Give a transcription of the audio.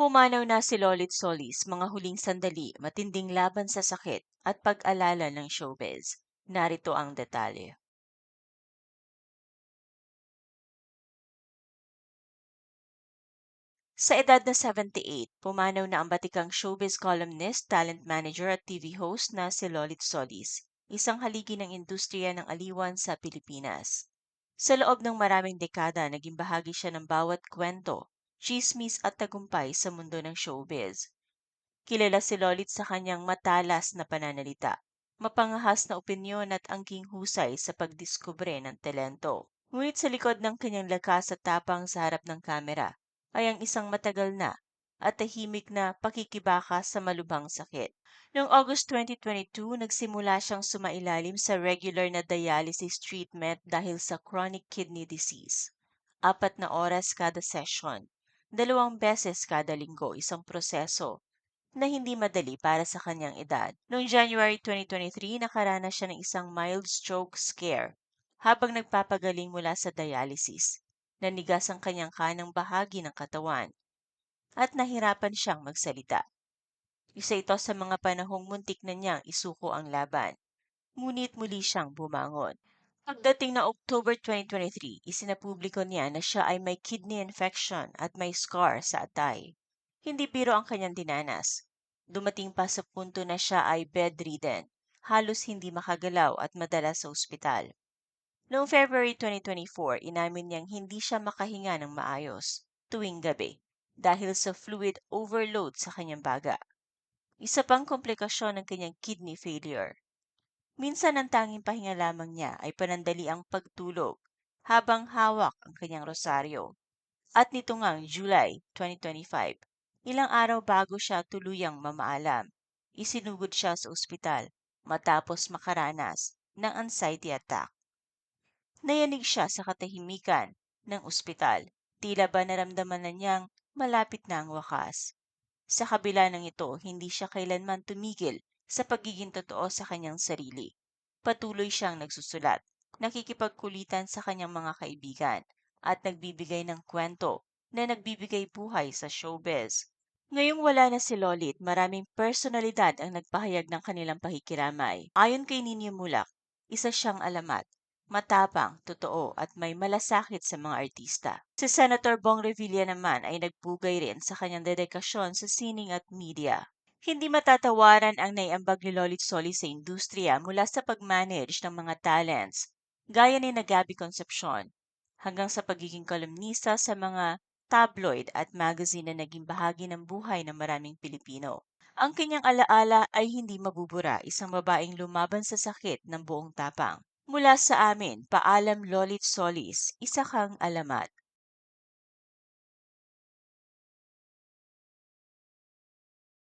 Pumanaw na si Lolit Solis mga huling sandali, matinding laban sa sakit at pag-alala ng showbiz. Narito ang detalye. Sa edad na 78, pumanaw na ang batikang showbiz columnist, talent manager at TV host na si Lolit Solis, isang haligi ng industriya ng aliwan sa Pilipinas. Sa loob ng maraming dekada, naging bahagi siya ng bawat kwento, chismis at tagumpay sa mundo ng showbiz. Kilala si Lolit sa kanyang matalas na pananalita, mapangahas na opinyon at angking husay sa pagdiskubre ng talento. Ngunit sa likod ng kanyang lakas at tapang sa harap ng kamera ay ang isang matagal na at tahimik na pakikibaka sa malubhang sakit. Noong August 2022, nagsimula siyang sumailalim sa regular na dialysis treatment dahil sa chronic kidney disease. Apat na oras kada session, dalawang beses kada linggo isang proseso na hindi madali para sa kanyang edad. Noong January 2023, nakaranas siya ng isang mild stroke scare habang nagpapagaling mula sa dialysis. Nanigas ang kanyang kanang bahagi ng katawan at nahirapan siyang magsalita. Isa ito sa mga panahong muntik na niyang isuko ang laban. Ngunit muli siyang bumangon. Pagdating na October 2023, isinapubliko niya na siya ay may kidney infection at may scar sa atay. Hindi biro ang kanyang dinanas. Dumating pa sa punto na siya ay bedridden, halos hindi makagalaw at madala sa ospital. Noong February 2024, inamin niyang hindi siya makahinga ng maayos tuwing gabi dahil sa fluid overload sa kanyang baga. Isa pang komplikasyon ng kanyang kidney failure. Minsan ang tanging pahinga lamang niya ay panandali ang pagtulog habang hawak ang kanyang rosaryo. At nito ngang July 2025, ilang araw bago siya tuluyang mamaalam, isinugod siya sa ospital matapos makaranas ng anxiety attack. Nayanig siya sa katahimikan ng ospital. Tila ba naramdaman na niyang malapit na ang wakas. Sa kabila ng ito, hindi siya kailanman tumigil sa pagiging totoo sa kanyang sarili. Patuloy siyang nagsusulat, nakikipagkulitan sa kanyang mga kaibigan, at nagbibigay ng kwento na nagbibigay buhay sa showbiz. Ngayong wala na si Lolit, maraming personalidad ang nagpahayag ng kanilang pahikiramay. Ayon kay Nino Mulak, isa siyang alamat matapang, totoo at may malasakit sa mga artista. Si Senator Bong Revilla naman ay nagbugay rin sa kanyang dedikasyon sa sining at media. Hindi matatawaran ang naiambag ni Lolit Soli sa industriya mula sa pag-manage ng mga talents, gaya ni Nagabi Concepcion, hanggang sa pagiging kolumnista sa mga tabloid at magazine na naging bahagi ng buhay ng maraming Pilipino. Ang kanyang alaala ay hindi mabubura, isang babaeng lumaban sa sakit ng buong tapang. Mula sa amin, paalam Lolit Solis, isa kang alamat.